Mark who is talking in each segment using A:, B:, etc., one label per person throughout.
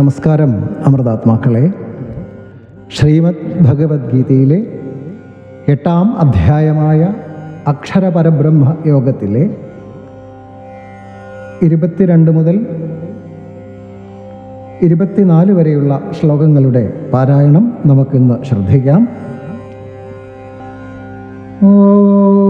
A: നമസ്കാരം അമൃതാത്മാക്കളെ. ശ്രീമദ് ഭഗവത്ഗീതയിലെ എട്ടാം അധ്യായമായ അക്ഷരപരബ്രഹ്മ യോഗത്തിലെ ഇരുപത്തിരണ്ട് മുതൽ ഇരുപത്തിനാല് വരെയുള്ള ശ്ലോകങ്ങളുടെ പാരായണം നമുക്കിന്ന് ശ്രദ്ധിക്കാം. ഓം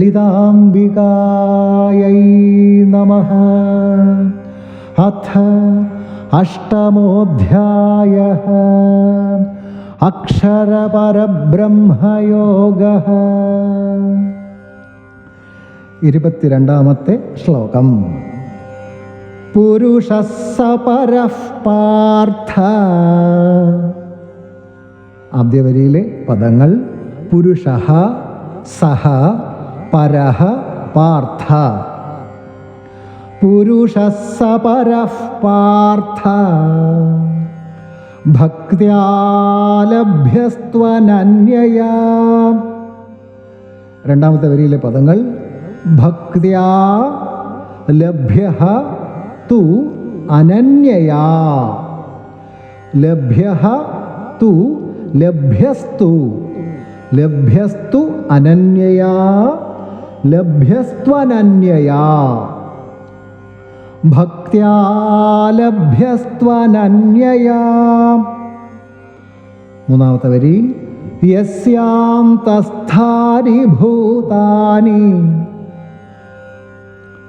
A: ലളിതാംബികായൈ നമ. അഥ അഷ്ടമോധ്യായ. അക്ഷരപരബ്രഹ്മയോഗ. ഇരുപത്തിരണ്ടാമത്തെ ശ്ലോകം. പുരുഷസ പുരുഷസപരഃ പാർത്ഥ. ആദ്യ വരിയിലെ പദങ്ങൾ പുരുഷ സഹ പരഹ പാർത്ഥ. പുരുഷസ പരഃ പാർത്ഥ. ഭക്തിയാലഭ്യസ്ത്വനന്യയാ. രണ്ടാമത്തെ വരിയിലെ പദങ്ങൾ ഭക്തിയാ ലഭ്യ തു അനന്യയാ. ലഭ്യ തു ലഭ്യസ്തു. ലഭ്യസ്തു അനന്യയാ. ലഭ്യസ്ത്വനന്യയാ. ഭക്ത്യാലഭ്യസ്ത്വനന്യയാ മൂന്നാമത്തെ വരി യസ്യാം തസ്ഥാനി ഭൂതാനി.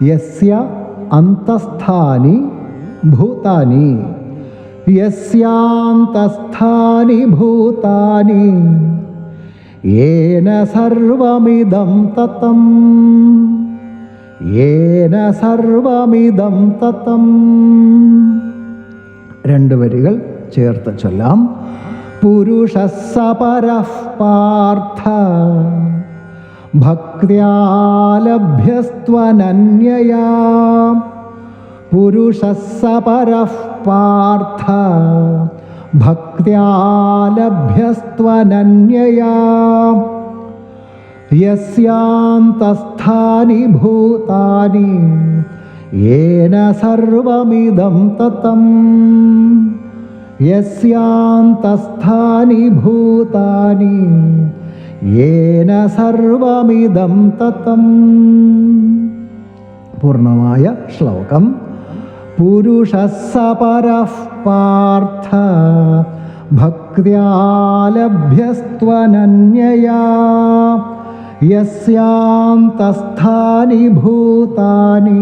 A: യസ്യ അന്തസ്ഥാനി ഭൂതാനി. യസ്യാന്തസ്ഥാനി ഭൂതാനി. യേന സർവമിദം തത്തം. ഏന സർവമിദം തത്തം. രണ്ട് വരികൾ ചേർത്ത് ചൊല്ലാം. പുരുഷസ്സ പരഃ പാർത്ഥ. ഭക്ത്യാലഭ്യസ്ത്വനന്യയാ. പുരുഷസ്സ ഭക്ത്യാലഭ്യസ്ത്വനന്യയാ. യസ്യാന്തസ്ഥാനി ഭൂതാനി യേന സർവമിദം തത്തം യസ്യാന്തസ്ഥാനി ഭൂതാനി യേന സർവമിദം തത്തം പൂർണമായ ശ്ലോകം. പുരുഷസ്സ പരഃ പാർത്ഥ ഭക്ത്യാലഭ്യസ്ത്വനന്യയാ യസ്യാന്തസ്ഥാനി ഭൂതാനി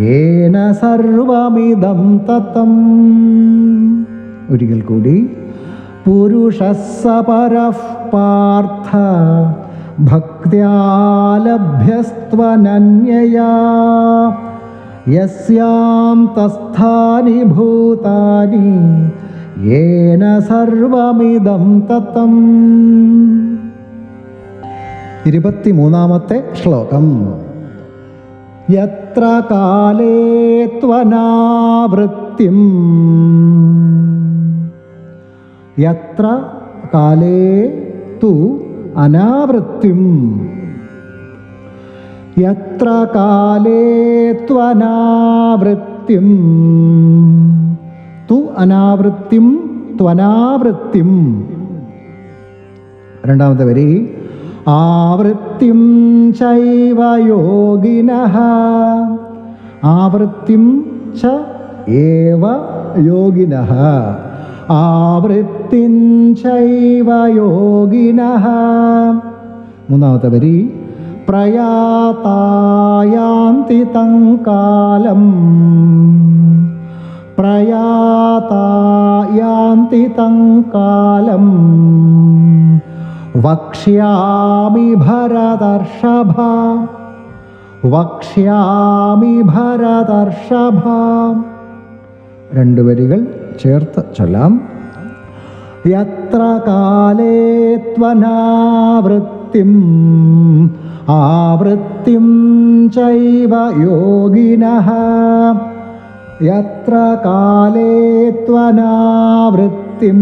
A: യേന സർവമിദം തത്തം ഒരിക്കൽ കൂടി. പുരുഷസ്സ പരഃ പാർത്ഥ ഭക്ത്യാലഭ്യസ്ത്വനന്യയാ യസ്യാന്തസ്ഥാനി ഭൂതാനി യേന സർവമിതം തത്തം ഇരുപത്തിമൂന്നാമത്തെ ശ്ലോകം. യത്ര കാലേ ത്വനാവൃത്തിം. യത്ര കാലേ തു അനാവൃത്തിം. യത്ര കാലേ ത്വനാവൃത്തിം? തു അനാവൃത്തിം ത്വനാവൃത്തിം. രണ്ടാമത്തെ വരി. ആവൃത്തിം ചൈവ യോഗിന. ആവൃത്തിം ച ഏവ യോഗിനഃ. ആവൃത്തിം ചൈവ യോഗിന. മൂന്നാമത്തെ വരി. പ്രയാതായാന്തി തങ്കാലം കാലം. പ്രയാതായാന്തി തങ്കാലം കാലം. വക്ഷ്യാമി ഭരതർഷഭ. വക്ഷ്യാമി ഭരതർഷഭ. രണ്ട് വരികൾ ചേർത്ത് ചൊല്ലാം. യത്ര കാലേ ത്വനാവൃത്തിം ആവൃത്തിം ചൈവ യോഗിനഃ. യത്ര കാലേ ത്വനാവൃത്തിം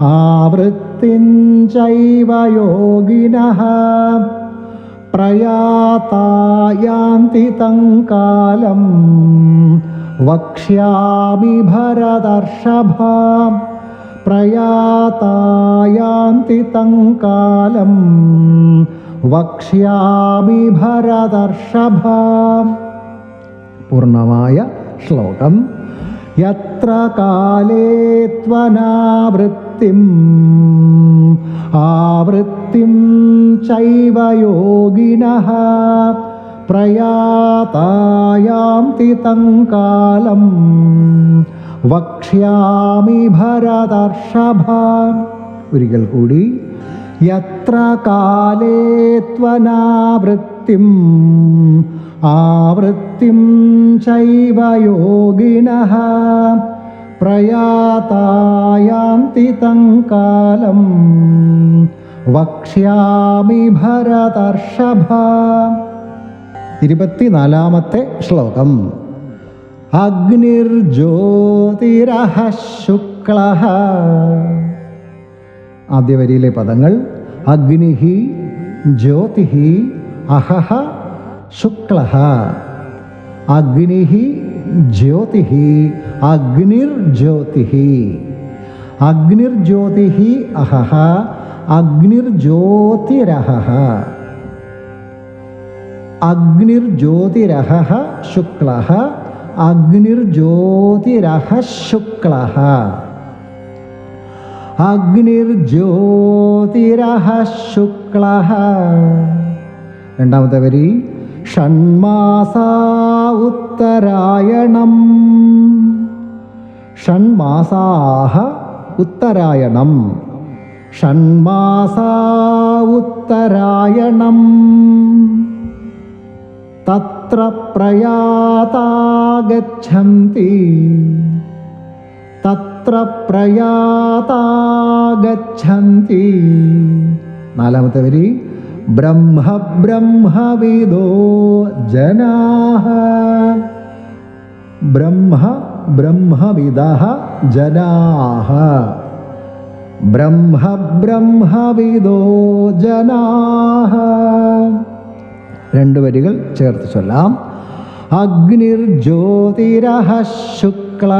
A: ആവൃത്തിം ചൈവ യോഗിനഃ. പ്രയാതായാന്തി തം കാലം വക്ഷ്യാമി ഭരതർഷഭ. പ്രയാതായാന്തി തം കാലം വക്ഷ്യാമി ഭരതർഷഭ പൂർണമായ ശ്ലോകം. യത്ര കാലേ ത്വനാവൃത്തിം ആവൃത്തിം ചൈവ യോഗിനഃ. പ്രയാതായാന്തി തം കാലം. വക്ഷ്യാമി ഭരതർഷഭ ഒരിക്കൽ കൂടി യത്ര കാലേ ത്വനാവൃത്തിം ആവൃത്തിം ചൈവ പ്രയാതായാന്തി തം കാലം വക്ഷ്യാമി ഭരതർഷഭ. ഇരുപത്തിനാലാമത്തെ ശ്ലോകം. അഗ്നിർജ്യോതിരഹ ശുക്ല ആദ്യ വരിയിലെ പദങ്ങൾ അഗ്നിഹി ജ്യോതിഹി അഹഹ ശുക്ല അഗ്നിഹി ജ്യോതിഹി അഗ്നിർജ്യോതിഹി. അഗ്നിർജ്യോതിഹി അഹഹ അഗ്നിർജ്യോതിരഹ അഗ്നിർജ്യോതിരഹ ശുക്ല അഗ്നിർജ്യോതിരഹ ശുക്ല അഗ്നിർജ്യോതിരഹ ശുക്ല രണ്ടാമത്തെ വരി ഷൺമാസാ ഉത്തരായണം. ഷൺമാസാഹ ഉത്തരായണം. ഷൺമാസാ ഉത്തരായണം. തത്ര പ്രയാതാ ഗച്ഛന്തി തത്ര പ്രയാതാ ഗച്ഛന്തി നാലാമത്തെ വരി ബ്രഹ്മ ബ്രഹ്മവിദോ ജനാഹ. ബ്രഹ്മ ബ്രഹ്മവിദ ജനാഹ. ബ്രഹ്മ ബ്രഹ്മവിദോ ജനാഹ. രണ്ട് വരികൾ ചേർത്ത് ചൊല്ലാം. അഗ്നിർജ്യോതിരഹ ശുക്ല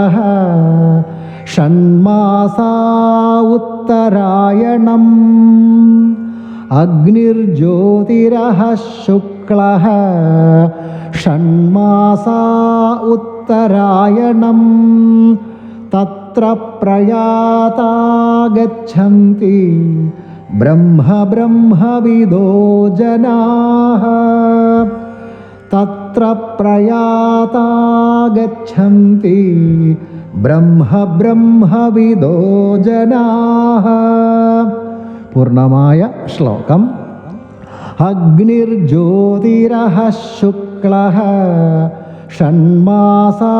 A: ഷൺമാസാ ഉത്തരായണം അഗ്നിർജ്യോതിരഹ ശുക്ല ഷൺമാസാ ഉത്തരായണം തത്ര പ്രയാതാ ഗച്ഛന്തി ബ്രഹ്മ ബ്രഹ്മവിദോ ജനാഃ തത്ര പ്രയാതാ ഗച്ഛന്തി ബ്രഹ്മ ബ്രഹ്മവിദോ ജനാഃ. പൂർണമായ ശ്ലോകം. അഗ്നിർജ്യോതിരഹ ശുക്ല ഷൺമാസാ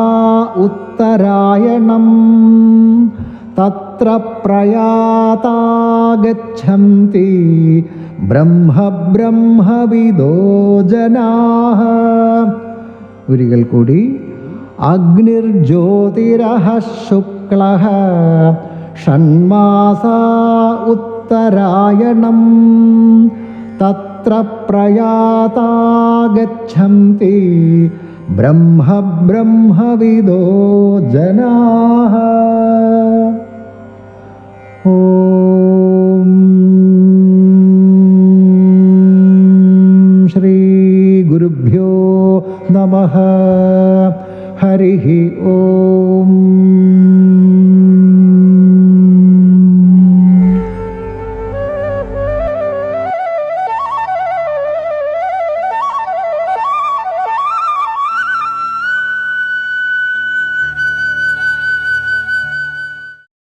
A: ഉത്തരായണം. തത്ര പ്രയാതാ ഗച്ഛന്തി ബ്രഹ്മ ബ്രഹ്മവിദോ ജനാഃ ഒരിക്കൽ കൂടി. അഗ്നിർജ്യോതിരഹ ശുക്ല ഷൺമാസ ഉത്തരായണം. തത്ര പ്രയാതാ ഗച്ഛന്തി ബ്രഹ്മ ഓ ജനാഃ ഓം नमः। हरिः ओम्।